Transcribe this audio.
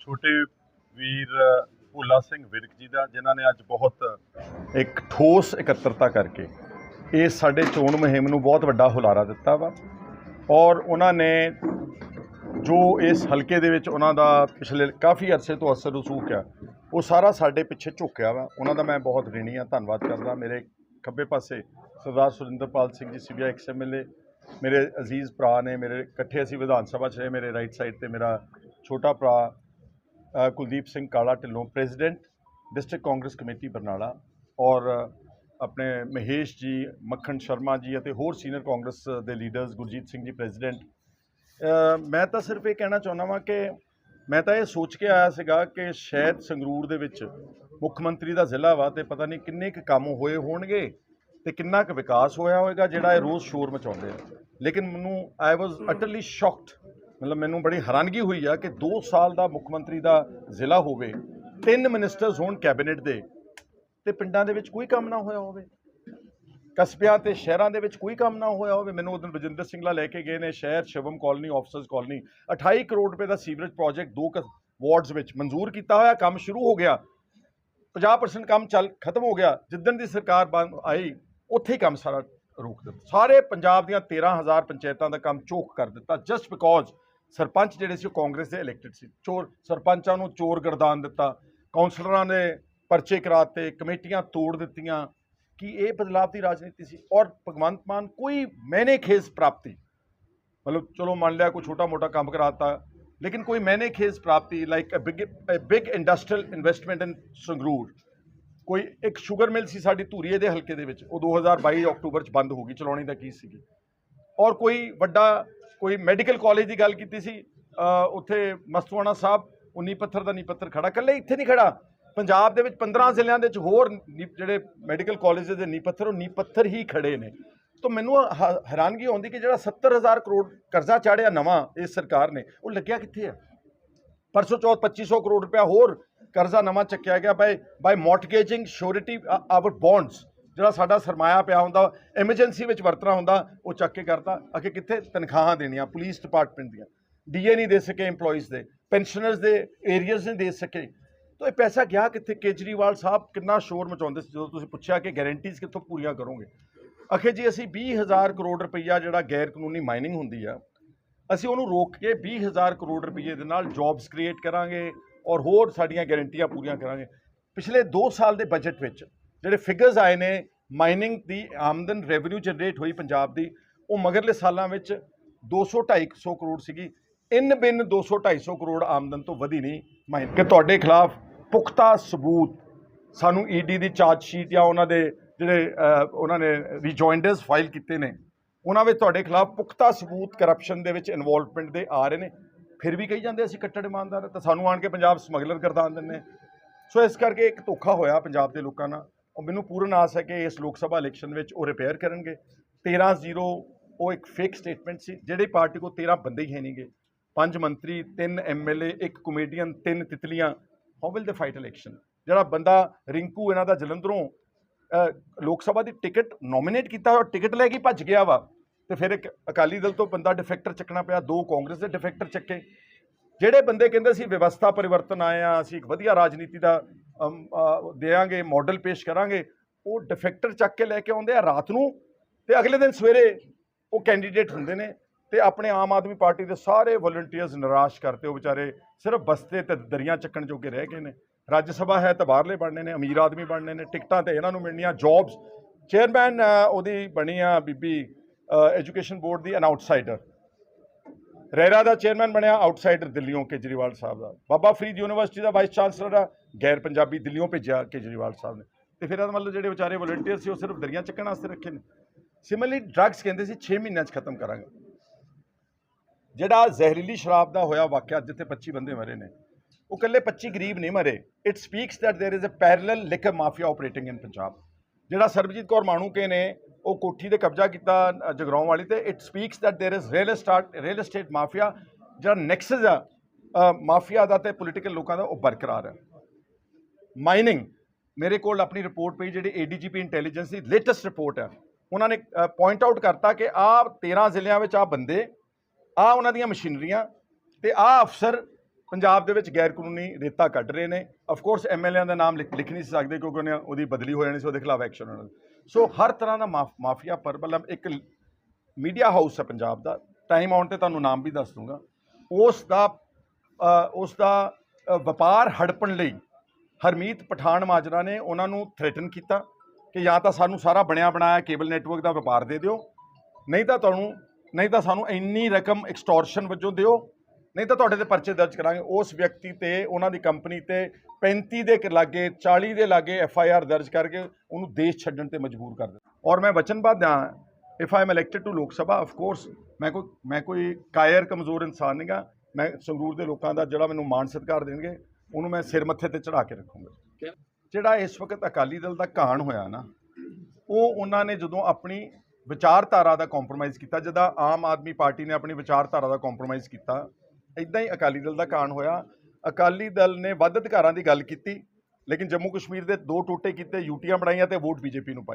ਛੋਟੇ ਵੀਰ ਭੋਲਾ ਸਿੰਘ ਵਿਰਕ ਜੀ ਦਾ, ਜਿਨ੍ਹਾਂ ਨੇ ਅੱਜ ਬਹੁਤ ਇੱਕ ਠੋਸ ਇਕੱਤਰਤਾ ਕਰਕੇ ਇਹ ਸਾਡੇ ਚੋਣ ਮੁਹਿੰਮ ਨੂੰ ਬਹੁਤ ਵੱਡਾ ਹੁਲਾਰਾ ਦਿੱਤਾ ਵਾ। ਔਰ ਉਹਨਾਂ ਨੇ ਜੋ ਇਸ ਹਲਕੇ ਦੇ ਵਿੱਚ ਉਹਨਾਂ ਦਾ ਪਿਛਲੇ ਕਾਫੀ ਅਰਸੇ ਤੋਂ ਅਸਰ ਰਸੂਖ ਆ, ਉਹ ਸਾਰਾ ਸਾਡੇ ਪਿੱਛੇ ਝੁਕਿਆ ਵਾ। ਉਹਨਾਂ ਦਾ ਮੈਂ ਬਹੁਤ ਰਿਣੀ ਆ, ਧੰਨਵਾਦ ਕਰਦਾ। ਮੇਰੇ ਖੱਬੇ ਪਾਸੇ ਸਰਦਾਰ Surinderpal Singh ji CBI ex MLA ਮੇਰੇ ਅਜ਼ੀਜ਼ ਭਰਾ ਨੇ, ਮੇਰੇ ਇਕੱਠੇ ਅਸੀਂ ਵਿਧਾਨ ਸਭਾ 'ਚ ਰਹੇ, ਮੇਰੇ ਰਾਈਟ ਸਾਈਡ ਤੇ ਮੇਰਾ ਛੋਟਾ ਭਰਾ ਅ, Kuldeep Singh Kala Dhillon president district Congress committee Barnala ਔਰ ਆਪਣੇ ਮਹੇਸ਼ ਜੀ ਮੱਖਣ ਸ਼ਰਮਾ ਜੀ ਅਤੇ ਹੋਰ ਸੀਨੀਅਰ ਕਾਂਗਰਸ ਦੇ ਲੀਡਰਸ ਗੁਰਜੀਤ ਸਿੰਘ ਜੀ ਪ੍ਰੈਜ਼ੀਡੈਂਟ। ਮੈਂ ਤਾਂ ਸਿਰਫ ਇਹ ਕਹਿਣਾ ਚਾਹੁੰਦਾ ਵਾਂ ਕਿ ਮੈਂ ਤਾਂ ਇਹ ਸੋਚ ਕੇ ਆਇਆ ਸੀਗਾ ਕਿ ਸ਼ਾਇਦ ਸੰਗਰੂਰ ਦੇ ਵਿੱਚ ਮੁੱਖ ਮੰਤਰੀ ਦਾ ਜ਼ਿਲ੍ਹਾ ਵਾ ਤੇ ਪਤਾ ਨਹੀਂ ਕਿੰਨੇ ਕੁ ਕੰਮ ਹੋਏ ਹੋਣਗੇ ਤੇ ਕਿੰਨਾ ਕੁ ਵਿਕਾਸ ਹੋਇਆ ਹੋਵੇਗਾ ਜਿਹੜਾ ਇਹ ਰੋਜ਼ ਸ਼ੋਰ ਮਚਾਉਂਦੇ ਆ। ਲੇਕਿਨ ਮੈਨੂੰ ਆਈ ਵਾਸ ਅਟਰਲੀ ਸ਼ੌਕਡ ਮਤਲਬ ਮੈਨੂੰ ਬੜੀ ਹੈਰਾਨਗੀ ਹੋਈ ਆ ਕਿ 2 ਸਾਲ ਦਾ ਮੁੱਖ ਮੰਤਰੀ ਦਾ ਜ਼ਿਲ੍ਹਾ ਹੋਵੇ, ਤਿੰਨ ਮਿਨਿਸਟਰਸ ਹੋਣ ਕੈਬਨਿਟ ਦੇ, ਤੇ ਪਿੰਡਾਂ ਦੇ ਵਿੱਚ ਕੋਈ ਕੰਮ ਨਾ ਹੋਇਆ ਹੋਵੇ। ਕਸਬਿਆਂ ਤੇ ਸ਼ਹਿਰਾਂ ਦੇ ਵਿੱਚ ਕੋਈ ਕੰਮ ਨਾ ਹੋਇਆ ਹੋਵੇ। ਮੈਨੂੰ ਉਦੋਂ ਬਜਿੰਦਰ ਸਿੰਘਲਾ ਲੈ ਕੇ ਗਏ ਨੇ, ਸ਼ਹਿਰ, Shivam colony officers colony 28 crore ਰੁਪਏ ਦਾ ਸੀਵਰੇਜ ਪ੍ਰੋਜੈਕਟ ਦੋ ਕ ਵਾਰਡਸ ਵਿੱਚ ਮਨਜ਼ੂਰ ਕੀਤਾ ਹੋਇਆ, ਕੰਮ ਸ਼ੁਰੂ ਹੋ ਗਿਆ। 50% ਕੰਮ ਚੱਲ, ਖਤਮ ਹੋ ਗਿਆ। ਜਿੱਦਣ ਦੀ ਸਰਕਾਰ ਬੰਦ ਆਈ, ਉੱਥੇ ਹੀ ਕੰਮ ਸਾਰਾ ਰੋਕ ਦਿੱਤਾ। ਸਾਰੇ ਪੰਜਾਬ ਦੀਆਂ 13000 ਪੰਚਾਇਤਾਂ ਦਾ ਕੰਮ ਚੋਕ ਕਰ ਦਿੱਤਾ ਜਸਟ ਬਿਕੋਜ਼ ਸਰਪੰਚ ਜਿਹੜੇ ਸੀ ਉਹ ਕਾਂਗਰਸ ਦੇ ਇਲੈਕਟਿਡ ਸੀ। ਚੋਰ ਸਰਪੰਚਾਂ ਨੂੰ ਚੋਰ ਗਰਦਾਨ ਦਿੱਤਾ। ਕਾਉਂਸਲਰਾਂ ਨੇ ਪਰਚੇ ਕਰਾਤੇ, ਕਮੇਟੀਆਂ ਤੋੜ ਦਿੱਤੀਆਂ ਕਿ ਇਹ ਬਦਲਾਅ ਦੀ ਰਾਜਨੀਤੀ ਸੀ। ਔਰ ਭਗਵੰਤ ਮਾਨ ਕੋਈ ਮੈਨੇ ਖੇਸ ਪ੍ਰਾਪਤੀ, ਮਤਲਬ ਚਲੋ ਮੰਨ ਲਿਆ ਕੋਈ ਛੋਟਾ ਮੋਟਾ ਕੰਮ ਕਰਾਤਾ, ਲੇਕਿਨ ਕੋਈ ਮੈਨੇ ਖੇਸ ਪ੍ਰਾਪਤੀ like a big a big industrial investment in Sangrur. ਕੋਈ ਇੱਕ ਸ਼ੂਗਰ ਮਿਲ ਸੀ ਸਾਡੀ ਧੂਰੀਏ ਦੇ ਹਲਕੇ ਦੇ ਵਿੱਚ, ਉਹ 2022 ਅਕਤੂਬਰ ਚ ਬੰਦ ਹੋ ਗਈ, ਚਲਾਉਣੀ ਦਾ ਕੀ ਸੀਗੀ ਔਰ ਕੋਈ ਵੱਡਾ, ਕੋਈ ਮੈਡੀਕਲ ਕਾਲਜ ਦੀ ਗੱਲ ਕੀਤੀ ਸੀ ਉੱਥੇ ਮਸਤਵਾਣਾ ਸਾਹਿਬ 19 ਪੱਥਰ ਦਾ ਨੀ ਪੱਥਰ ਖੜਾ ਕੱਲੇ ਇੱਥੇ ਨਹੀਂ ਖੜਾ। ਪੰਜਾਬ ਦੇ ਵਿੱਚ 15 ਜ਼ਿਲ੍ਹਿਆਂ ਦੇ ਵਿੱਚ ਹੋਰ ਨੀਂਹ- ਜਿਹੜੇ ਮੈਡੀਕਲ ਕਾਲਜ ਦੇ ਨੀ ਪੱਥਰ, ਉਹ ਨੀ ਪੱਥਰ ਹੀ ਖੜੇ ਨੇ। ਤਾਂ ਮੈਨੂੰ ਹੈਰਾਨਗੀ ਆਉਂਦੀ ਕਿ ਜਿਹੜਾ 70000 ਕਰੋੜ ਕਰਜ਼ਾ ਚਾੜਿਆ ਨਵਾਂ ਇਸ ਸਰਕਾਰ ਨੇ, ਉਹ ਲੱਗਿਆ ਕਿੱਥੇ ਆ? ਪਰਸੋਂ ਚੌਥ 2500 ਕਰੋੜ ਰੁਪਇਆ ਹੋਰ ਕਰਜ਼ਾ ਨਵਾਂ ਚੱਕਿਆ ਗਿਆ by by mortgaging surety our bonds. ਜਿਹੜਾ ਸਾਡਾ ਸਰਮਾਇਆ ਪਿਆ ਹੁੰਦਾ ਐਮਰਜੈਂਸੀ ਵਿੱਚ ਵਰਤਣਾ ਹੁੰਦਾ, ਉਹ ਚੱਕ ਕੇ ਕਰਤਾ। ਅਕੇ ਕਿੱਥੇ? ਤਨਖਾਹਾਂ ਦੇਣੀਆਂ ਪੁਲਿਸ ਡਿਪਾਰਟਮੈਂਟ ਦੀਆਂ। ਡੀਏ ਨਹੀਂ ਦੇ ਸਕੇ EMPLOYEES ਦੇ ਪੈਨਸ਼ਨਰਸ ਦੇ ਏਰੀਆਜ਼ ਨਹੀਂ ਦੇ ਸਕੇ। ਤਾਂ ਇਹ ਪੈਸਾ ਗਿਆ ਕਿੱਥੇ? ਕੇਜਰੀਵਾਲ ਸਾਹਿਬ ਕਿੰਨਾ ਸ਼ੋਰ ਮਚਾਉਂਦੇ ਸੀ, ਜਦੋਂ ਤੁਸੀਂ ਪੁੱਛਿਆ ਕਿ ਗਾਰੰਟੀਜ਼ ਕਿੱਥੋਂ ਪੂਰੀਆਂ ਕਰੋਗੇ? ਅਖੇ ਜੀ, ਅਸੀਂ 20000 ਕਰੋੜ ਰੁਪਈਆ ਜਿਹੜਾ ਗੈਰ ਕਾਨੂੰਨੀ ਮਾਈਨਿੰਗ ਹੁੰਦੀ ਆ, ਅਸੀਂ ਉਹਨੂੰ ਰੋਕ ਕੇ 20000 ਕਰੋੜ ਰੁਪਈਏ ਦੇ ਨਾਲ ਜੌਬਸ ਕ੍ਰੀਏਟ ਕਰਾਂਗੇ ਔਰ ਹੋਰ ਸਾਡੀਆਂ ਗਾਰੰਟੀਆਂ ਪੂਰੀਆਂ ਕਰਾਂਗੇ। ਪਿਛਲੇ 2 ਸਾਲ ਦੇ ਬਜਟ ਵਿੱਚ ਜਿਹੜੇ ਫਿਗਰਸ ਆਏ ਨੇ ਮਾਈਨਿੰਗ ਦੀ ਆਮਦਨ ਰੈਵਨਿਊ ਜਨਰੇਟ ਹੋਈ ਪੰਜਾਬ ਦੀ, ਉਹ ਮਗਰਲੇ ਸਾਲਾਂ ਵਿੱਚ 200 250 ਕਰੋੜ ਸੀਗੀ। ਇਨ ਬਿਨ 200 250 ਕਰੋੜ ਆਮਦਨ ਤੋਂ ਵਧੀ ਨਹੀਂ। ਮਾਈਨ ਕਿ ਤੁਹਾਡੇ ਖਿਲਾਫ ਪੁਖਤਾ ਸਬੂਤ, ਸਾਨੂੰ ਈਡੀ ਦੀ ਚਾਰਜ ਸ਼ੀਟ ਜਾਂ ਉਹਨਾਂ ਦੇ ਜਿਹੜੇ ਉਹਨਾਂ ਨੇ ਰਿਜੋਇੰਡਰਸ ਫਾਈਲ ਕੀਤੇ ਨੇ, ਉਹਨਾਂ ਵਿੱਚ ਤੁਹਾਡੇ ਖਿਲਾਫ ਪੁਖਤਾ ਸਬੂਤ ਕਰਪਸ਼ਨ ਦੇ ਵਿੱਚ ਇਨਵੋਲਵਮੈਂਟ ਦੇ ਆ ਰਹੇ ਨੇ। ਫਿਰ ਵੀ ਕਹੀ ਜਾਂਦੇ ਅਸੀਂ ਕੱਟੜ ਇਮਾਨਦਾਰ ਤਾਂ ਸਾਨੂੰ ਆਣ ਕੇ ਪੰਜਾਬ ਸਮਗਲਰ ਗਰਦਾਨ ਦਿੰਦੇ ਸੋ ਇਸ ਕਰਕੇ ਇੱਕ ਧੋਖਾ ਹੋਇਆ ਪੰਜਾਬ ਦੇ ਲੋਕਾਂ ਨਾਲ। ਉਹ ਮੈਨੂੰ ਪੂਰਨ ਆਸ ਹੈ ਕਿ ਇਸ ਲੋਕ ਸਭਾ ਇਲੈਕਸ਼ਨ ਵਿੱਚ ਉਹ ਰਿਪੇਅਰ ਕਰਨਗੇ। 13-0 ਉਹ ਇੱਕ ਫੇਕ ਸਟੇਟਮੈਂਟ ਸੀ, ਜਿਹੜੀ ਪਾਰਟੀ ਕੋ 13 ਬੰਦੇ ਹੀ ਹੈ ਨਹੀਂਗੇ। ਪੰਜ ਮੰਤਰੀ, ਤਿੰਨ ਐਮਐਲਏ ਇੱਕ ਕਮੇਡੀਅਨ ਤਿੰਨ ਤਿਤਲੀਆਂ। How will they fight election ਜਿਹੜਾ ਬੰਦਾ ਰਿੰਕੂ, ਇਹਨਾਂ ਦਾ ਜਲੰਧਰੋਂ ਲੋਕ ਸਭਾ ਦੀ ਟਿਕਟ ਨੋਮੀਨੇਟ ਕੀਤਾ ਔਰ ਟਿਕਟ ਲੈ ਕੇ ਭੱਜ ਗਿਆ ਵਾ। ਤੇ ਫਿਰ ਇੱਕ ਅਕਾਲੀ ਦਲ ਤੋਂ ਬੰਦਾ ਡਿਫੈਕਟਰ ਚੱਕਣਾ ਪਿਆ, ਦੋ ਕਾਂਗਰਸ ਦੇ ਡਿਫੈਕਟਰ ਚੱਕੇ। ਜਿਹੜੇ ਬੰਦੇ ਕਹਿੰਦੇ ਸੀ ਵਿਵਸਥਾ ਪਰਿਵਰਤਨ ਆਏ ਆ, ਅਸੀਂ ਇੱਕ ਵਧੀਆ ਰਾਜਨੀਤੀ ਦਾ ਅਮ, ਦਿਆਂਗੇ ਮਾਡਲ ਪੇਸ਼ ਕਰਾਂਗੇ ਉਹ ਡਿਫੈਕਟਰ ਚੱਕ ਕੇ ਲੈ ਕੇ ਆਉਂਦੇ ਆ ਰਾਤ ਨੂੰ ਤੇ ਅਗਲੇ ਦਿਨ ਸਵੇਰੇ ਉਹ ਕੈਂਡੀਡੇਟ ਹੁੰਦੇ ਨੇ ਤੇ ਆਪਣੇ ਆਮ ਆਦਮੀ ਪਾਰਟੀ ਦੇ ਸਾਰੇ ਵਲੰਟੀਅਰਸ ਨਿਰਾਸ਼ ਕਰਤੇ ਉਹ ਵਿਚਾਰੇ ਸਿਰਫ ਬਸਤੇ ਤੇ ਦਰੀਆਂ ਚੱਕਣ ਜੋਗੇ ਰਹਿ ਗਏ ਨੇ। ਰਾਜ ਸਭਾ ਹੈ ਤਾਂ ਬਾਹਰਲੇ ਬਣਨੇ ਨੇ ਅਮੀਰ ਆਦਮੀ ਬਣਨੇ ਨੇ ਟਿਕਟਾਂ ਤੇ ਇਹਨਾਂ ਨੂੰ ਮਿਲਣੀਆਂ ਜੌਬਸ ਚੇਅਰਮੈਨ ਉਹਦੀ ਬਣੀ ਆ ਬੀਬੀ ਐਜੂਕੇਸ਼ਨ ਬੋਰਡ ਦੀ ਐਨ ਆਊਟਸਾਈਡਰ ਰੈਰਾ ਦਾ ਚੇਅਰਮੈਨ ਬਣਿਆ ਆਊਟਸਾਈਡਰ ਦਿੱਲੀੋਂ ਕੇਜਰੀਵਾਲ ਸਾਹਿਬ ਦਾ ਬਾਬਾ ਫਰੀਦ ਯੂਨੀਵਰਸਿਟੀ ਦਾ ਵਾਈਸ ਚਾਂਸਲਰ ਆ ਗੈਰ ਪੰਜਾਬੀ ਦਿੱਲੀੋਂ ਭੇਜਿਆ ਕੇਜਰੀਵਾਲ ਸਾਹਿਬ ਨੇ ਤੇ ਫਿਰ ਇਹਦਾ ਮਤਲਬ ਜਿਹੜੇ ਵਿਚਾਰੇ ਵਲੰਟੀਅਰ ਸੀ ਉਹ ਸਿਰਫ ਦਰੀਆਂ ਚੱਕਣ ਵਾਸਤੇ ਰੱਖੇ ਨੇ ਸਿਮਿਲਰਲੀ ਡਰੱਗਸ ਕਹਿੰਦੇ ਸੀ 6 ਮਹੀਨਿਆਂ 'ਚ ਖਤਮ ਕਰਾਂਗੇ ਜਿਹੜਾ ਜ਼ਹਿਰੀਲੀ ਸ਼ਰਾਬ ਦਾ ਹੋਇਆ ਵਾਕਿਆ ਜਿੱਥੇ 25 ਬੰਦੇ ਮਰੇ ਨੇ ਉਹ ਇਕੱਲੇ 25 ਗਰੀਬ ਨਹੀਂ ਮਰੇ it speaks that there is a parallel liquor mafia operating in Punjab ਜਿਹੜਾ ਸਰਬਜੀਤ ਕੌਰ ਮਾਣੂਕੇ ਨੇ ਉਹ ਕੋਠੀ ਤੇ ਕਬਜ਼ਾ ਕੀਤਾ ਅ, ਜਗਰਾਉਂ ਵਾਲੀ ਤੇ it speaks that there is real estate real estate mafia ਜਿਹੜਾ ਨੈਕਸਸ ਆ ਅ, ਮਾਫੀਆ ਦਾ ਤੇ ਪੋਲੀਟੀਕਲ ਲੋਕਾਂ ਦਾ ਉਹ ਬਰਕਰਾਰ ਹੈ ਮਾਈਨਿੰਗ ਮੇਰੇ ਕੋਲ ਆਪਣੀ ਰਿਪੋਰਟ ਪਈ ਜਿਹੜੀ ਏਡੀਜੀਪੀ ਇੰਟੈਲੀਜੈਂਸ ਦੀ ਲੇਟੈਸਟ ਰਿਪੋਰਟ ਹੈ ਉਹਨਾਂ ਨੇ ਪੁਆਇੰਟ ਆਊਟ ਕਰਤਾ ਕਿ ਆਹ 13 ਜ਼ਿਲ੍ਹਿਆਂ ਵਿੱਚ ਆਹ ਬੰਦੇ ਆਹ ਉਹਨਾਂ ਦੀਆਂ ਮਸ਼ੀਨਰੀਆਂ ਤੇ ਆਹ ਅਫਸਰ ਪੰਜਾਬ ਦੇ ਵਿੱਚ ਗੈਰ ਕਾਨੂੰਨੀ ਰੇਤਾ ਕੱਢ ਰਹੇ ਨੇ। ਆਫ ਕੋਰਸ ਐਮਐਲਏਆਂ ਦਾ ਨਾਮ ਲਿਖ ਲਿਖ ਨਹੀਂ ਸੀ ਸਕਦੇ ਕਿਉਂਕਿ ਉਹਨੇ ਉਹਦੀ ਬਦਲੀ ਹੋ ਜਾਣੀ ਸੀ ਉਹਦੇ ਖਿਲਾਫ ਐਕਸ਼ਨ ਹੋਣਾ ਸੋ ਹਰ ਤਰ੍ਹਾਂ ਦਾ ਮਾਫ- ਮਾਫੀਆ ਪਰਬਲਮ ਇੱਕ ਮੀਡੀਆ ਹਾਊਸ ਹੈ ਪੰਜਾਬ ਦਾ। ਟਾਈਮ ਆਉਣ ਤੇ ਤੁਹਾਨੂੰ ਨਾਮ ਵੀ ਦੱਸ ਦੂੰਗਾ। ਉਸ ਦਾ ਅ, ਉਸ ਦਾ ਵਪਾਰ ਹੜਪਣ ਲਈ ਹਰਮੀਤ ਪਠਾਨ ਮਾਜਰਾ ਨੇ ਉਹਨਾਂ ਨੂੰ ਥ੍ਰੈਟਨ ਕੀਤਾ ਕਿ ਜਾਂ ਤਾਂ ਸਾਨੂੰ ਸਾਰਾ ਬਣਿਆ ਬਣਾਇਆ ਕੇਬਲ ਨੈਟਵਰਕ ਦਾ ਵਪਾਰ ਦੇ ਦਿਓ ਨਹੀਂ ਤਾਂ ਤੁਹਾਨੂੰ ਨਹੀਂ ਤਾਂ ਸਾਨੂੰ ਇੰਨੀ ਰਕਮ ਐਕਸਟੋਰਸ਼ਨ ਵਜੋਂ ਦਿਓ ਨਹੀਂ ਤਾਂ ਤੁਹਾਡੇ ਤੇ ਪਰਚੇ ਦਰਜ ਕਰਾਂਗੇ। ਉਸ ਵਿਅਕਤੀ ਤੇ ਉਹਨਾਂ ਦੀ ਕੰਪਨੀ ਤੇ 35 ਦੇ ਲਾਗੇ 40 ਦੇ ਲਾਗੇ ਐਫ ਆਈ ਆਰ ਦਰਜ ਕਰਕੇ ਉਹਨੂੰ ਦੇਸ਼ ਛੱਡਣ ਤੇ ਮਜਬੂਰ ਕਰ ਦਿੱਤਾ। ਔਰ ਮੈਂ ਵਚਨਬੱਧ ਹਾਂ if I am elected to Lok Sabha of course ਮੈਂ ਕੋਈ ਮੈਂ ਕੋਈ ਕਾਇਰ ਕਮਜ਼ੋਰ ਇਨਸਾਨ ਨਹੀਂਗਾ। ਮੈਂ ਸੰਗਰੂਰ ਦੇ ਲੋਕਾਂ ਦਾ ਜਿਹੜਾ ਮੈਨੂੰ ਮਾਣ ਸਤਿਕਾਰ ਦੇਣਗੇ ਉਹਨੂੰ ਮੈਂ ਸਿਰ ਮੱਥੇ ਤੇ ਚੜਾ ਕੇ ਰੱਖੂੰਗਾ। ਜਿਹੜਾ ਇਸ ਵਕਤ ਅਕਾਲੀ ਦਲ ਦਾ ਘਾਣ ਹੋਇਆ ਨਾ ਉਹ ਉਹਨਾਂ ਨੇ ਜਦੋਂ ਆਪਣੀ ਵਿਚਾਰਧਾਰਾ ਦਾ ਕੰਪਰੋਮਾਈਜ਼ ਕੀਤਾ ਜਦਾਂ ਆਮ ਆਦਮੀ ਪਾਰਟੀ ਨੇ ਆਪਣੀ ਵਿਚਾਰਧਾਰਾ ਦਾ ਕੰਪਰੋਮਾਈਜ਼ ਕੀਤਾ ਇਦਾਂ ਹੀ ਅਕਾਲੀ ਦਲ ਦਾ ਕਾਣ ਹੋਇਆ। ਅਕਾਲੀ ਦਲ ਨੇ ਵੱਧ ਅਧਿਕਾਰਾਂ ਦੀ ਗੱਲ ਕੀਤੀ, ਲੇਕਿਨ ਜੰਮੂ ਕਸ਼ਮੀਰ ਦੇ ਦੋ ਟੋਟੇ ਕੀਤੇ, ਯੂਟੀਆਂ ਬਣਾਈਆਂ ਤੇ ਵੋਟ ਬੀਜੇਪੀ ਨੂੰ ਪਾਈ।